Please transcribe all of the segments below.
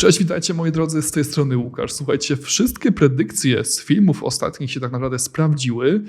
Cześć, witajcie moi drodzy, z tej strony Łukasz. Słuchajcie, wszystkie predykcje z filmów ostatnich się tak naprawdę sprawdziły.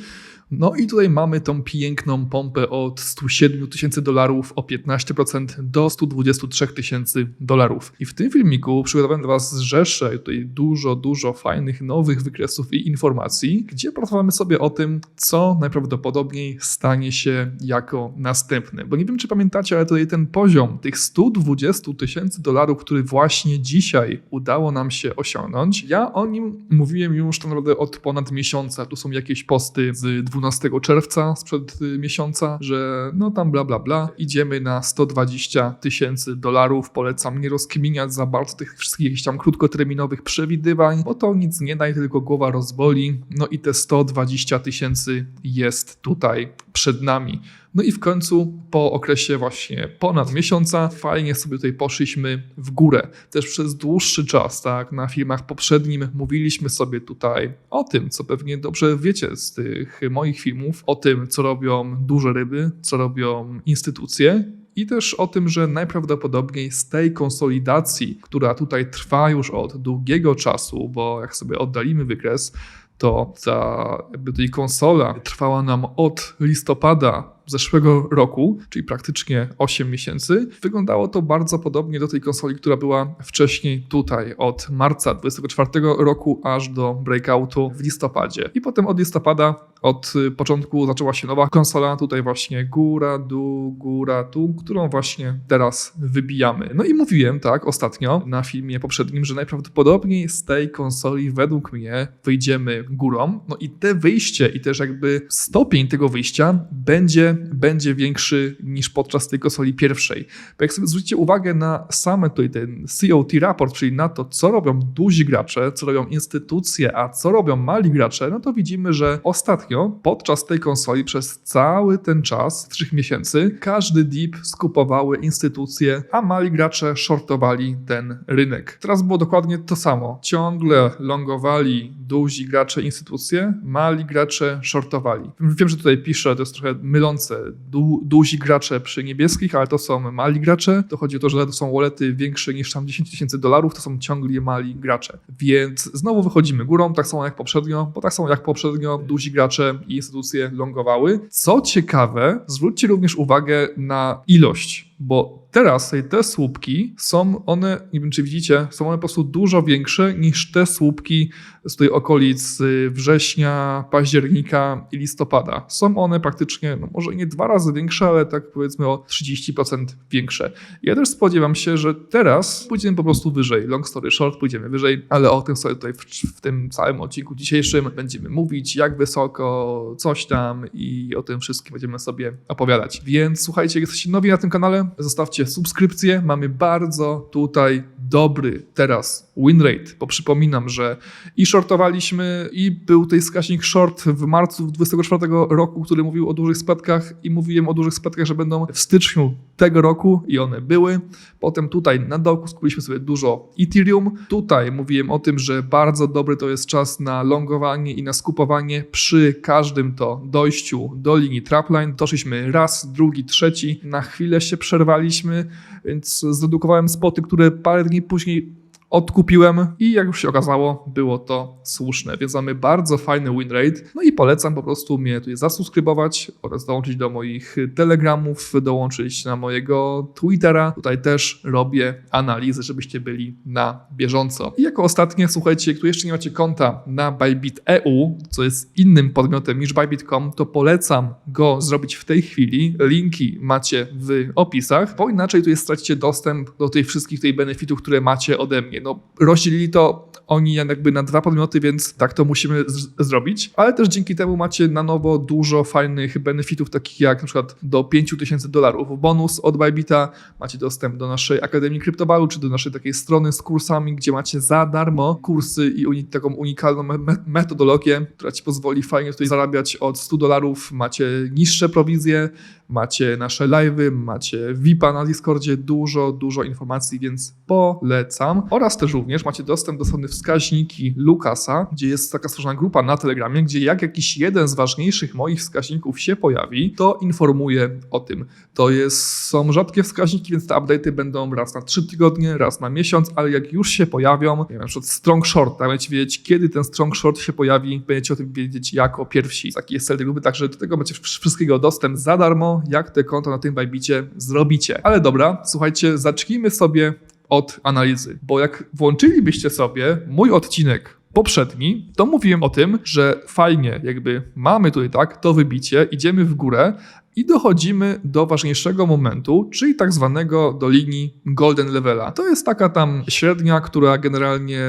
No i tutaj mamy tą piękną pompę od 107 tysięcy dolarów o 15% do 123 tysięcy dolarów. I w tym filmiku przygotowałem dla Was rzeszę tutaj dużo, dużo fajnych nowych wykresów i informacji, gdzie porozmawiamy sobie o tym, co najprawdopodobniej stanie się jako następny. Bo nie wiem, czy pamiętacie, ale tutaj ten poziom tych 120 tysięcy dolarów, który właśnie dzisiaj udało nam się osiągnąć, ja o nim mówiłem już tak naprawdę od ponad miesiąca. Tu są jakieś posty z 12 czerwca sprzed y, miesiąca, że no tam bla bla bla, idziemy na 120 tysięcy dolarów. Polecam nie rozkminiać za bardzo tych wszystkich jakichś tam krótkoterminowych przewidywań, bo to nic nie daje, tylko głowa rozboli. No i te 120 tysięcy jest tutaj przed nami. No i w końcu po okresie właśnie ponad miesiąca fajnie sobie tutaj poszliśmy w górę. Też przez dłuższy czas, tak, na filmach poprzednim mówiliśmy sobie tutaj o tym, co pewnie dobrze wiecie z tych moich filmów, o tym, co robią duże ryby, co robią instytucje, i też o tym, że najprawdopodobniej z tej konsolidacji, która tutaj trwa już od długiego czasu, bo jak sobie oddalimy wykres, to ta jakby tej konsola trwała nam od listopada zeszłego roku, czyli praktycznie 8 miesięcy. Wyglądało to bardzo podobnie do tej konsoli, która była wcześniej tutaj, od marca 24 roku aż do breakoutu w listopadzie. I potem od listopada, od początku zaczęła się nowa konsola, tutaj właśnie góra, dół, góra, dół, którą właśnie teraz wybijamy. No i mówiłem tak ostatnio na filmie poprzednim, że najprawdopodobniej z tej konsoli według mnie wyjdziemy górą. No i te wyjście i też jakby stopień tego wyjścia będzie będzie większy niż podczas tej konsoli pierwszej. Bo jak sobie zwrócicie uwagę na same tutaj ten COT raport, czyli na to, co robią duzi gracze, co robią instytucje, a co robią mali gracze, no to widzimy, że ostatnio podczas tej konsoli przez cały ten czas, 3 miesięcy, każdy dip skupowały instytucje, a mali gracze shortowali ten rynek. Teraz było dokładnie to samo. Ciągle longowali duzi gracze instytucje, mali gracze shortowali. Wiem, że tutaj piszę, to jest trochę mylące du, duzi gracze przy niebieskich, ale to są mali gracze. To chodzi o to, że to są wallety większe niż tam 10 tysięcy dolarów, to są ciągle mali gracze. Więc znowu wychodzimy górą, tak samo jak poprzednio, bo tak samo jak poprzednio duzi gracze i instytucje longowały. Co ciekawe, zwróćcie również uwagę na ilość, bo Teraz te słupki są one, nie wiem czy widzicie, są one po prostu dużo większe niż te słupki z tej okolic y, września, października i listopada. Są one praktycznie, no może nie dwa razy większe, ale tak powiedzmy o 30% większe. Ja też spodziewam się, że teraz pójdziemy po prostu wyżej. Long story short, pójdziemy wyżej, ale o tym sobie tutaj w, w tym całym odcinku dzisiejszym będziemy mówić, jak wysoko, coś tam i o tym wszystkim będziemy sobie opowiadać. Więc słuchajcie, jesteście nowi na tym kanale, zostawcie subskrypcję. Mamy bardzo tutaj dobry teraz win rate, bo przypominam, że i shortowaliśmy, i był tutaj wskaźnik short w marcu 2024 roku, który mówił o dużych spadkach i mówiłem o dużych spadkach, że będą w styczniu tego roku i one były. Potem tutaj na dołku skupiliśmy sobie dużo Ethereum. Tutaj mówiłem o tym, że bardzo dobry to jest czas na longowanie i na skupowanie przy każdym to dojściu do linii trapline. Doszliśmy raz, drugi, trzeci. Na chwilę się przerwaliśmy, więc zredukowałem spoty, które parę dni później odkupiłem i jak już się okazało, było to słuszne. Więc mamy bardzo fajny win rate. No i polecam po prostu mnie tutaj zasubskrybować oraz dołączyć do moich telegramów, dołączyć na mojego Twittera. Tutaj też robię analizy, żebyście byli na bieżąco. I jako ostatnie, słuchajcie, tu jeszcze nie macie konta na Bybit EU, co jest innym podmiotem niż Bybit.com, to polecam go zrobić w tej chwili. Linki macie w opisach, bo inaczej tu stracicie dostęp do tych wszystkich tej benefitów, które macie ode mnie no, rozdzielili to oni jakby na dwa podmioty, więc tak to musimy zrobić. Ale też dzięki temu macie na nowo dużo fajnych benefitów, takich jak na przykład do 5000 dolarów bonus od Bybita, macie dostęp do naszej Akademii Kryptobalu, czy do naszej takiej strony z kursami, gdzie macie za darmo kursy i uni taką unikalną me metodologię, która ci pozwoli fajnie tutaj zarabiać od 100 dolarów, macie niższe prowizje, macie nasze live'y, macie VIPa na Discordzie, dużo, dużo informacji, więc polecam. Oraz też również macie dostęp do strony wskaźniki Lukasa, gdzie jest taka stworzona grupa na Telegramie, gdzie jak jakiś jeden z ważniejszych moich wskaźników się pojawi, to informuję o tym. To jest, są rzadkie wskaźniki, więc te update'y będą raz na 3 tygodnie, raz na miesiąc, ale jak już się pojawią, nie wiem, na przykład strong short, tak, będziecie wiedzieć, kiedy ten strong short się pojawi, będziecie o tym wiedzieć jako pierwsi. Taki jest cel tej grupy, także do tego macie wszystkiego dostęp za darmo, jak te konto na tym Bajbicie zrobicie. Ale dobra, słuchajcie, zacznijmy sobie od analizy, bo jak włączylibyście sobie mój odcinek poprzedni, to mówiłem o tym, że fajnie, jakby mamy tutaj tak, to wybicie, idziemy w górę, i dochodzimy do ważniejszego momentu, czyli tak zwanego do linii golden levela. To jest taka tam średnia, która generalnie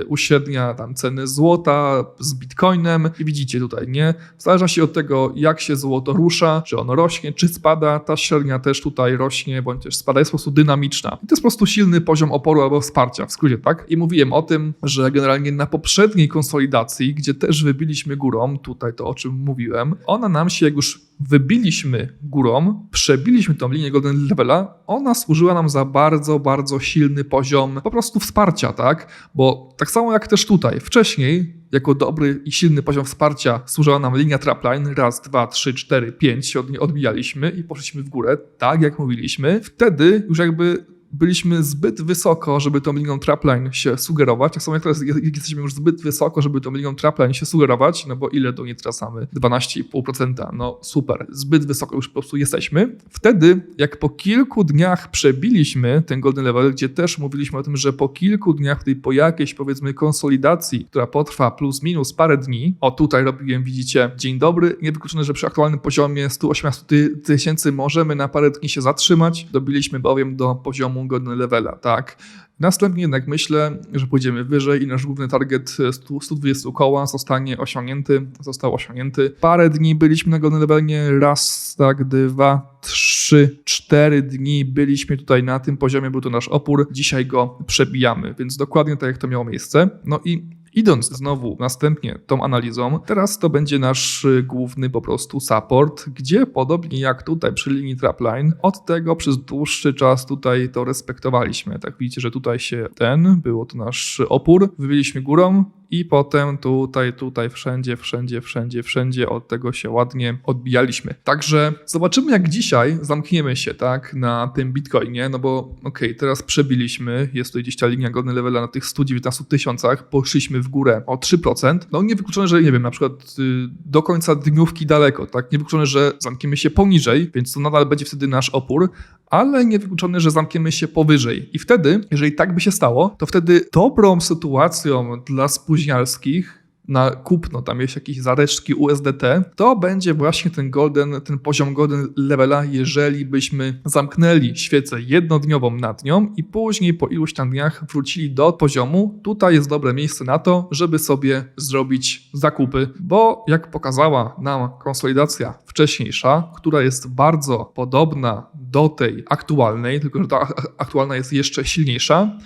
y, uśrednia tam ceny złota z bitcoinem i widzicie tutaj, nie? W zależności od tego, jak się złoto rusza, czy ono rośnie, czy spada, ta średnia też tutaj rośnie, bądź też spada, jest po prostu dynamiczna. I to jest po prostu silny poziom oporu albo wsparcia, w skrócie, tak? I mówiłem o tym, że generalnie na poprzedniej konsolidacji, gdzie też wybiliśmy górą, tutaj to o czym mówiłem, ona nam się jak już wybiliśmy górą, przebiliśmy tą linię golden levela, ona służyła nam za bardzo, bardzo silny poziom po prostu wsparcia, tak? Bo tak samo jak też tutaj, wcześniej jako dobry i silny poziom wsparcia służyła nam linia trapline, raz, dwa, trzy, cztery, pięć się od niej odbijaliśmy i poszliśmy w górę, tak jak mówiliśmy. Wtedy już jakby byliśmy zbyt wysoko, żeby tą linią trapline się sugerować. Tak samo jak teraz jesteśmy już zbyt wysoko, żeby tą linią trapline się sugerować, no bo ile do niej tracamy? 12,5%. No super, zbyt wysoko już po prostu jesteśmy. Wtedy, jak po kilku dniach przebiliśmy ten golden level, gdzie też mówiliśmy o tym, że po kilku dniach tej po jakiejś powiedzmy konsolidacji, która potrwa plus minus parę dni, o tutaj robiłem, widzicie, dzień dobry, niewykluczone, że przy aktualnym poziomie 118 tysięcy możemy na parę dni się zatrzymać. Dobiliśmy bowiem do poziomu godny levela, tak. Następnie jednak myślę, że pójdziemy wyżej i nasz główny target 100, 120 koła zostanie osiągnięty, został osiągnięty. Parę dni byliśmy na godnym levelu, raz, tak, dwa, trzy, cztery dni byliśmy tutaj na tym poziomie, był to nasz opór. Dzisiaj go przebijamy, więc dokładnie tak jak to miało miejsce. No i Idąc znowu następnie tą analizą, teraz to będzie nasz y, główny po prostu support, gdzie podobnie jak tutaj przy linii trapline, od tego przez dłuższy czas tutaj to respektowaliśmy. Tak widzicie, że tutaj się ten, było to nasz opór, wybiliśmy górą, i potem tutaj, tutaj, wszędzie, wszędzie, wszędzie, wszędzie od tego się ładnie odbijaliśmy. Także zobaczymy, jak dzisiaj zamkniemy się tak na tym Bitcoinie, no bo okej, okay, teraz przebiliśmy, jest tutaj gdzieś ta linia godny levela na tych 119 tysiącach, poszliśmy w górę o 3%. No niewykluczone, że nie wiem, na przykład y, do końca dniówki daleko, tak? Niewykluczone, że zamkniemy się poniżej, więc to nadal będzie wtedy nasz opór, ale niewykluczone, że zamkniemy się powyżej. I wtedy, jeżeli tak by się stało, to wtedy dobrą sytuacją dla spóźnialskich na kupno, tam jest jakieś zaresztki USDT, to będzie właśnie ten golden, ten poziom golden levela, jeżeli byśmy zamknęli świecę jednodniową nad nią i później po iluś tam dniach wrócili do poziomu, tutaj jest dobre miejsce na to, żeby sobie zrobić zakupy, bo jak pokazała nam konsolidacja wcześniejsza, która jest bardzo podobna do tej aktualnej, tylko że ta aktualna jest jeszcze silniejsza,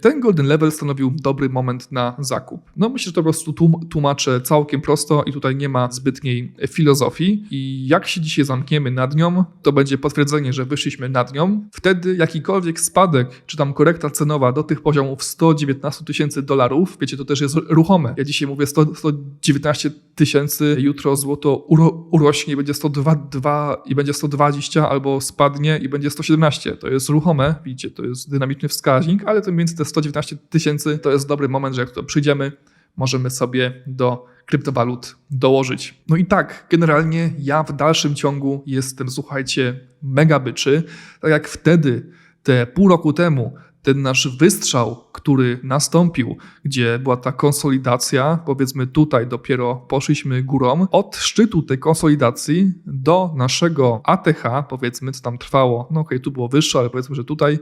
ten golden level stanowił dobry moment na zakup. No myślę, że to po prostu tłumaczę całkiem prosto i tutaj nie ma zbytniej filozofii. I jak się dzisiaj zamkniemy nad nią, to będzie potwierdzenie, że wyszliśmy nad nią. Wtedy jakikolwiek spadek, czy tam korekta cenowa do tych poziomów 119 tysięcy dolarów, wiecie, to też jest ruchome. Ja dzisiaj mówię 100, 119 tysięcy, jutro złoto uro, urośnie i będzie 102 2, i będzie 120 albo spadnie i będzie 117. To jest ruchome, widzicie, to jest dynamiczny wskaźnik, ale to między te 119 tysięcy to jest dobry moment, że jak to przyjdziemy, możemy sobie do kryptowalut dołożyć. No i tak, generalnie ja w dalszym ciągu jestem, słuchajcie, mega byczy. Tak jak wtedy, te pół roku temu, ten nasz wystrzał, który nastąpił, gdzie była ta konsolidacja, powiedzmy tutaj dopiero poszliśmy górą, od szczytu tej konsolidacji do naszego ATH, powiedzmy, co tam trwało, no okej, okay, tu było wyższe, ale powiedzmy, że tutaj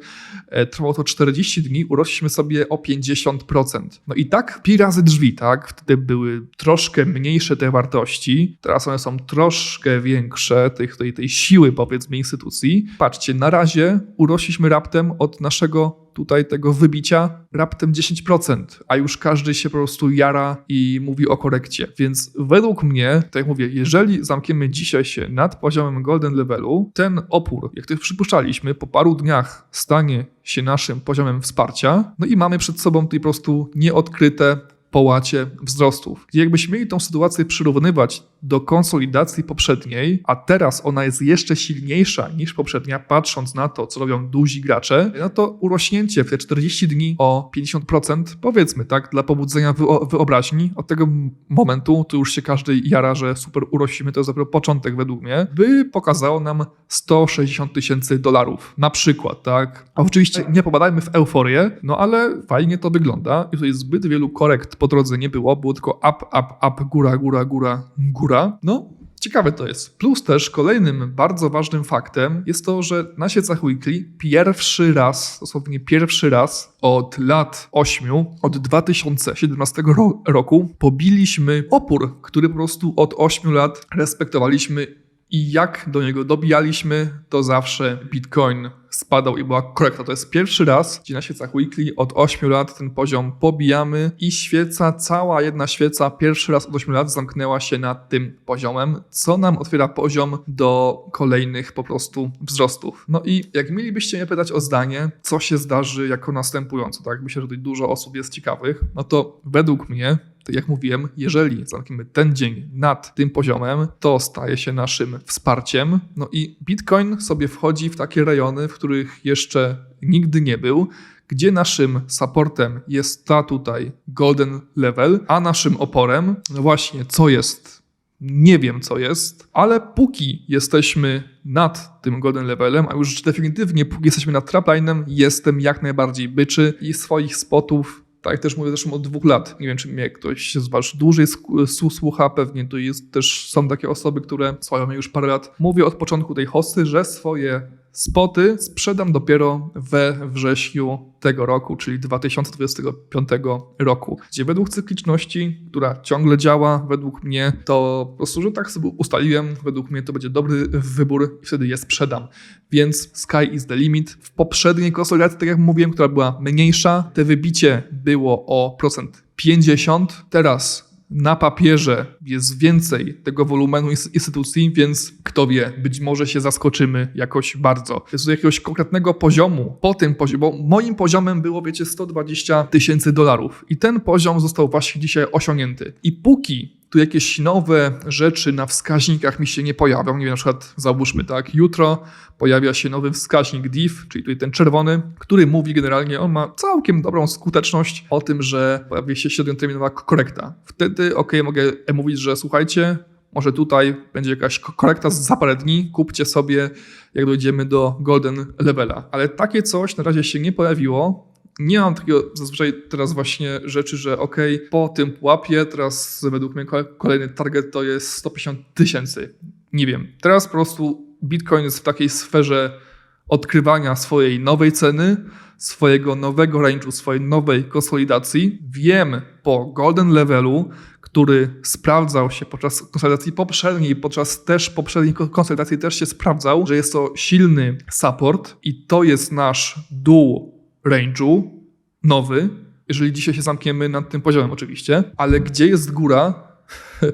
e, trwało to 40 dni, urośliśmy sobie o 50%. No i tak pi razy drzwi, tak? Wtedy były troszkę mniejsze te wartości, teraz one są troszkę większe, tej, tej, tej siły, powiedzmy, instytucji. Patrzcie, na razie urośliśmy raptem od naszego tutaj tego wybicia raptem 10%, a już każdy się po prostu jara i mówi o korekcie. Więc według mnie, tak jak mówię, jeżeli zamkniemy dzisiaj się nad poziomem golden levelu, ten opór, jak to przypuszczaliśmy, po paru dniach stanie się naszym poziomem wsparcia, no i mamy przed sobą tutaj po prostu nieodkryte połacie wzrostów. Gdzie jakbyśmy mieli tą sytuację przyrównywać do konsolidacji poprzedniej, a teraz ona jest jeszcze silniejsza niż poprzednia, patrząc na to, co robią duzi gracze, no to urośnięcie w te 40 dni o 50%, powiedzmy tak, dla pobudzenia wyo- wyobraźni, od tego momentu to już się każdy jara, że super urośliśmy, to jest dopiero początek według mnie, by pokazało nam 160 tysięcy dolarów, na przykład, tak. A oczywiście nie popadajmy w euforię, no ale fajnie to wygląda i tutaj zbyt wielu korekt po drodze nie było, było tylko up, up, up, góra, góra, góra, góra. No, ciekawe to jest. Plus też kolejnym bardzo ważnym faktem jest to, że na siecach weekly pierwszy raz, dosłownie pierwszy raz od lat 8, od 2017 ro- roku pobiliśmy opór, który po prostu od 8 lat respektowaliśmy i jak do niego dobijaliśmy, to zawsze Bitcoin spadał i była korekta. To jest pierwszy raz, gdzie na świecach weekly od 8 lat ten poziom pobijamy i świeca, cała jedna świeca, pierwszy raz od 8 lat zamknęła się nad tym poziomem, co nam otwiera poziom do kolejnych po prostu wzrostów. No i jak mielibyście mnie pytać o zdanie, co się zdarzy jako następująco, tak? Myślę, że tutaj dużo osób jest ciekawych, no to według mnie jak mówiłem, jeżeli zamkniemy ten dzień nad tym poziomem, to staje się naszym wsparciem. No i Bitcoin sobie wchodzi w takie rejony, w których jeszcze nigdy nie był, gdzie naszym supportem jest ta tutaj golden level, a naszym oporem, no właśnie, co jest nie wiem co jest, ale póki jesteśmy nad tym golden levelem, a już definitywnie póki jesteśmy nad traplinem, jestem jak najbardziej byczy i swoich spotów tak też mówię zresztą od dwóch lat. Nie wiem, czy mnie ktoś z Was dłużej słucha, pewnie tu jest też są takie osoby, które słuchają mnie już parę lat. Mówię od początku tej hosty, że swoje spoty sprzedam dopiero we wrześniu tego roku, czyli 2025 roku, gdzie według cykliczności, która ciągle działa, według mnie, to po prostu, że tak sobie ustaliłem, według mnie to będzie dobry wybór i wtedy je sprzedam. Więc sky is the limit. W poprzedniej konsolidacji, tak jak mówiłem, która była mniejsza, te wybicie było o procent 50, teraz na papierze jest więcej tego wolumenu ins- instytucji, więc kto wie, być może się zaskoczymy jakoś bardzo. Jest jakiegoś konkretnego poziomu, po tym poziomie, bo moim poziomem było, wiecie, 120 tysięcy dolarów i ten poziom został właśnie dzisiaj osiągnięty. I póki tu jakieś nowe rzeczy na wskaźnikach mi się nie pojawią, nie wiem, na przykład załóżmy tak, jutro pojawia się nowy wskaźnik DIV, czyli tutaj ten czerwony, który mówi generalnie, on ma całkiem dobrą skuteczność o tym, że pojawi się średnioterminowa korekta. Wtedy, ok, mogę mówić, że słuchajcie, może tutaj będzie jakaś ko- korekta za parę dni, kupcie sobie, jak dojdziemy do golden levela. Ale takie coś na razie się nie pojawiło. Nie mam takiego zazwyczaj teraz właśnie rzeczy, że ok, po tym pułapie teraz według mnie kole- kolejny target to jest 150 tysięcy. Nie wiem. Teraz po prostu Bitcoin jest w takiej sferze odkrywania swojej nowej ceny, swojego nowego range'u, swojej nowej konsolidacji. Wiem po golden levelu, który sprawdzał się podczas konsolidacji poprzedniej, podczas też poprzedniej ko- konsolidacji też się sprawdzał, że jest to silny support i to jest nasz dół range'u nowy, jeżeli dzisiaj się zamkniemy nad tym poziomem oczywiście, ale gdzie jest góra?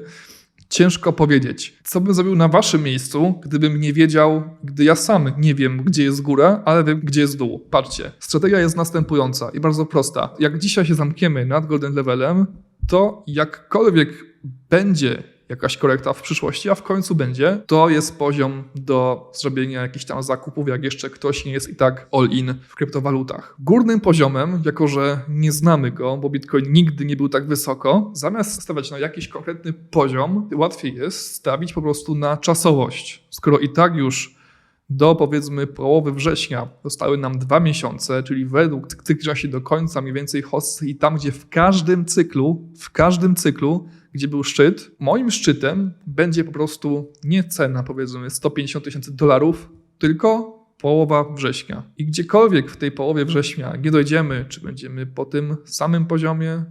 Ciężko powiedzieć. Co bym zrobił na waszym miejscu, gdybym nie wiedział, gdy ja sam nie wiem, gdzie jest góra, ale wiem, gdzie jest dół. Patrzcie, strategia jest następująca i bardzo prosta. Jak dzisiaj się zamkniemy nad golden levelem, to jakkolwiek będzie jakaś korekta w przyszłości, a w końcu będzie, to jest poziom do zrobienia jakichś tam zakupów, jak jeszcze ktoś nie jest i tak all-in w kryptowalutach. Górnym poziomem, jako że nie znamy go, bo Bitcoin nigdy nie był tak wysoko, zamiast stawiać na jakiś konkretny poziom, łatwiej jest stawić po prostu na czasowość. Skoro i tak już do powiedzmy połowy września zostały nam dwa miesiące, czyli według cykliczności do końca mniej więcej i tam, gdzie w każdym cyklu, w każdym cyklu, gdzie był szczyt, moim szczytem będzie po prostu nie cena powiedzmy 150 tysięcy dolarów, tylko połowa września. I gdziekolwiek w tej połowie września nie dojdziemy, czy będziemy po tym samym poziomie,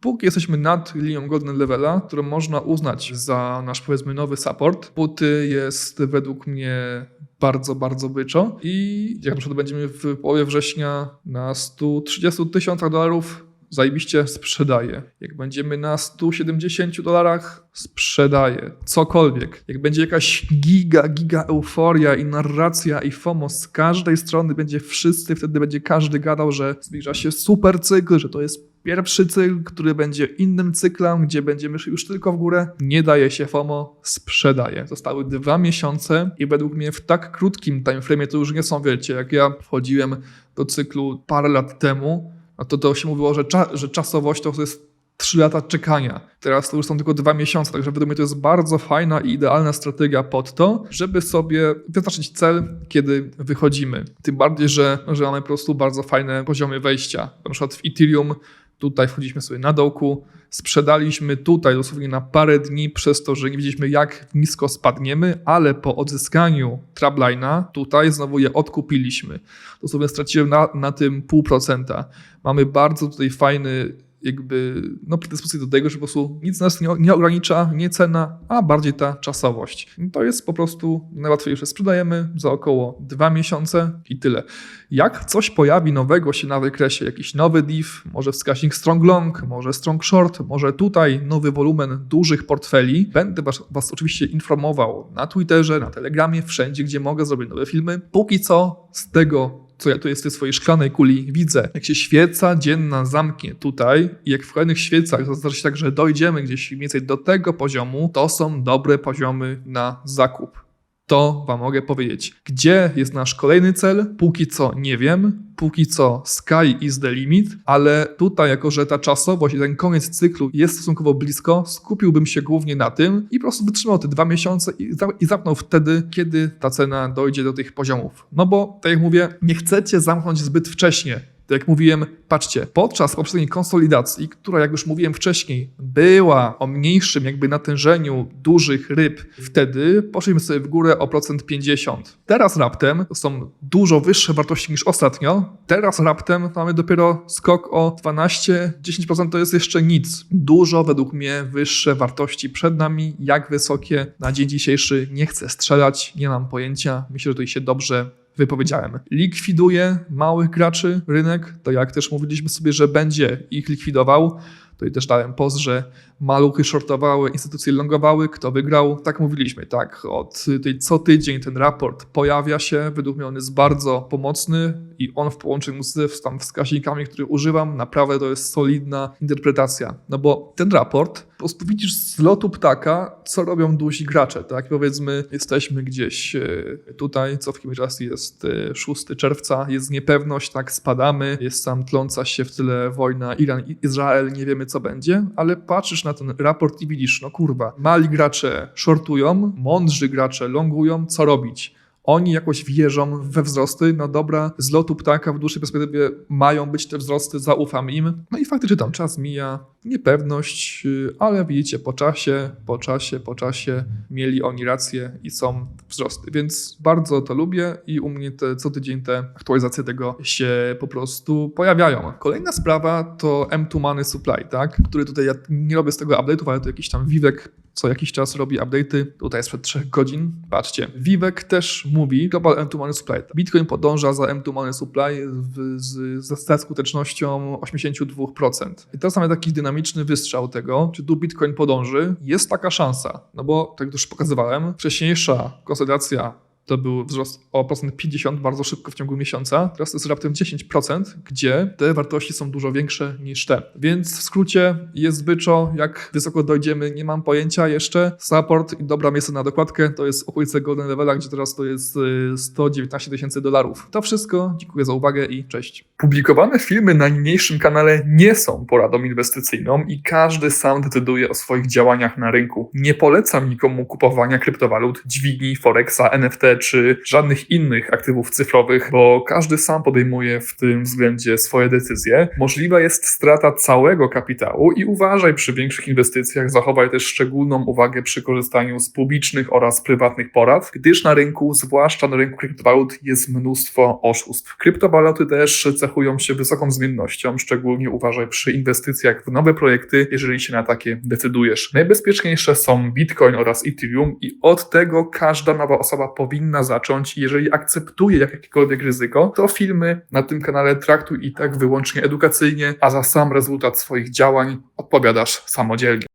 póki jesteśmy nad linią golden levela, którą można uznać za nasz powiedzmy nowy support, póty jest według mnie bardzo, bardzo byczo. I jak na przykład będziemy w połowie września na 130 tysiącach dolarów, zajebiście sprzedaje. Jak będziemy na 170 dolarach, sprzedaje. Cokolwiek. Jak będzie jakaś giga, giga euforia i narracja i FOMO z każdej strony, będzie wszyscy, wtedy będzie każdy gadał, że zbliża się super cykl, że to jest pierwszy cykl, który będzie innym cyklem, gdzie będziemy już tylko w górę. Nie daje się FOMO, sprzedaje. Zostały dwa miesiące i według mnie w tak krótkim timeframe to już nie są, wiecie, jak ja wchodziłem do cyklu parę lat temu, to to się mówiło, że, cza że czasowość to jest 3 lata czekania. Teraz to już są tylko dwa miesiące, także według mnie to jest bardzo fajna i idealna strategia pod to, żeby sobie wyznaczyć cel, kiedy wychodzimy. Tym bardziej, że, że mamy po prostu bardzo fajne poziomy wejścia. Na przykład w Ethereum Tutaj wchodziliśmy sobie na dołku, sprzedaliśmy tutaj dosłownie na parę dni przez to, że nie wiedzieliśmy jak nisko spadniemy, ale po odzyskaniu trabline'a tutaj znowu je odkupiliśmy. Dosłownie straciłem na, na tym pół procenta. Mamy bardzo tutaj fajny jakby no, predyspozycje do tego, że po prostu nic nas nie, nie, ogranicza, nie cena, a bardziej ta czasowość. To jest po prostu najłatwiejsze. Sprzedajemy za około dwa miesiące i tyle. Jak coś pojawi nowego się na wykresie, jakiś nowy div, może wskaźnik strong long, może strong short, może tutaj nowy wolumen dużych portfeli, będę was, was oczywiście informował na Twitterze, na Telegramie, wszędzie, gdzie mogę zrobić nowe filmy. Póki co z tego co ja tu jest w tej swojej szklanej kuli, widzę, jak się świeca dzienna zamknie tutaj i jak w kolejnych świecach zdarza się tak, że dojdziemy gdzieś mniej więcej do tego poziomu, to są dobre poziomy na zakup. To Wam mogę powiedzieć. Gdzie jest nasz kolejny cel? Póki co nie wiem. Póki co sky is the limit, ale tutaj, jako że ta czasowość i ten koniec cyklu jest stosunkowo blisko, skupiłbym się głównie na tym i po prostu wytrzymał te dwa miesiące i, za, i zapnął wtedy, kiedy ta cena dojdzie do tych poziomów. No bo, tak jak mówię, nie chcecie zamknąć zbyt wcześnie to jak mówiłem, patrzcie, podczas poprzedniej konsolidacji, która jak już mówiłem wcześniej, była o mniejszym jakby natężeniu dużych ryb, wtedy poszliśmy sobie w górę o procent 50. Teraz raptem są dużo wyższe wartości niż ostatnio. Teraz raptem mamy dopiero skok o 12-10% to jest jeszcze nic. Dużo według mnie wyższe wartości przed nami. Jak wysokie na dzień dzisiejszy nie chcę strzelać, nie mam pojęcia. Myślę, że tutaj się dobrze wypowiedziałem. Likwiduje małych graczy rynek, to jak też mówiliśmy sobie, że będzie ich likwidował. Tutaj też dałem post, że maluchy shortowały, instytucje longowały, kto wygrał. Tak mówiliśmy, tak. Od tej, co tydzień ten raport pojawia się. Według mnie on jest bardzo pomocny i on w połączeniu z tam wskaźnikami, które używam, naprawdę to jest solidna interpretacja. No bo ten raport, po prostu widzisz z lotu ptaka, co robią duzi gracze, tak? Powiedzmy, jesteśmy gdzieś e, tutaj, co w kimś raz jest 6 e, czerwca, jest niepewność, tak, spadamy, jest tam tląca się w tyle wojna Iran-Izrael, nie wiemy co będzie, ale patrzysz na ten raport i widzisz, no kurwa, mali gracze shortują, mądrzy gracze longują, co robić? Oni jakoś wierzą we wzrosty, no dobra, z lotu ptaka w dłuższej perspektywie mają być te wzrosty, zaufam im. No i faktycznie tam czas mija, niepewność, y, ale widzicie, po czasie, po czasie, po czasie mieli oni rację i są wzrosty, więc bardzo to lubię i u mnie te, co tydzień te aktualizacje tego się po prostu pojawiają. Kolejna sprawa to M2 Money Supply, tak, który tutaj ja nie robię z tego update'ów, ale to jakiś tam Vivek co jakiś czas robi update'y. Tutaj jest przed 3 godzin. Patrzcie. Vivek też mówi Global M2 Money Supply. Bitcoin podąża za M2 Money Supply w, z, ze skutecznością 82%. I jest mamy taki dynamiczny wystrzał tego, czy tu Bitcoin podąży. Jest taka szansa, no bo tak już pokazywałem, wcześniejsza konsolidacja to był wzrost o procent 50 bardzo szybko w ciągu miesiąca. Teraz to jest raptem 10%, gdzie te wartości są dużo większe niż te. Więc w skrócie jest byczo, jak wysoko dojdziemy, nie mam pojęcia jeszcze. Support i dobra miejsce na dokładkę to jest okolice Golden Levela, gdzie teraz to jest 119 y, tysięcy dolarów. To wszystko, dziękuję za uwagę i cześć. Publikowane filmy na niniejszym kanale nie są poradą inwestycyjną i każdy sam decyduje o swoich działaniach na rynku. Nie polecam nikomu kupowania kryptowalut, dźwigni, forexa, NFT czy żadnych innych aktywów cyfrowych, bo każdy sam podejmuje w tym względzie swoje decyzje. Możliwa jest strata całego kapitału i uważaj przy większych inwestycjach, zachowaj też szczególną uwagę przy korzystaniu z publicznych oraz prywatnych porad, gdyż na rynku, zwłaszcza na rynku kryptowalut, jest mnóstwo oszustw. Kryptowaluty też cechują się wysoką zmiennością, szczególnie uważaj przy inwestycjach w nowe projekty, jeżeli się na takie decydujesz. Najbezpieczniejsze są Bitcoin oraz Ethereum i od tego każda nowa osoba powinna powinna zacząć. Jeżeli akceptuje jakiekolwiek ryzyko, to filmy na tym kanale traktuj i tak wyłącznie edukacyjnie, a za sam rezultat swoich działań odpowiadasz samodzielnie.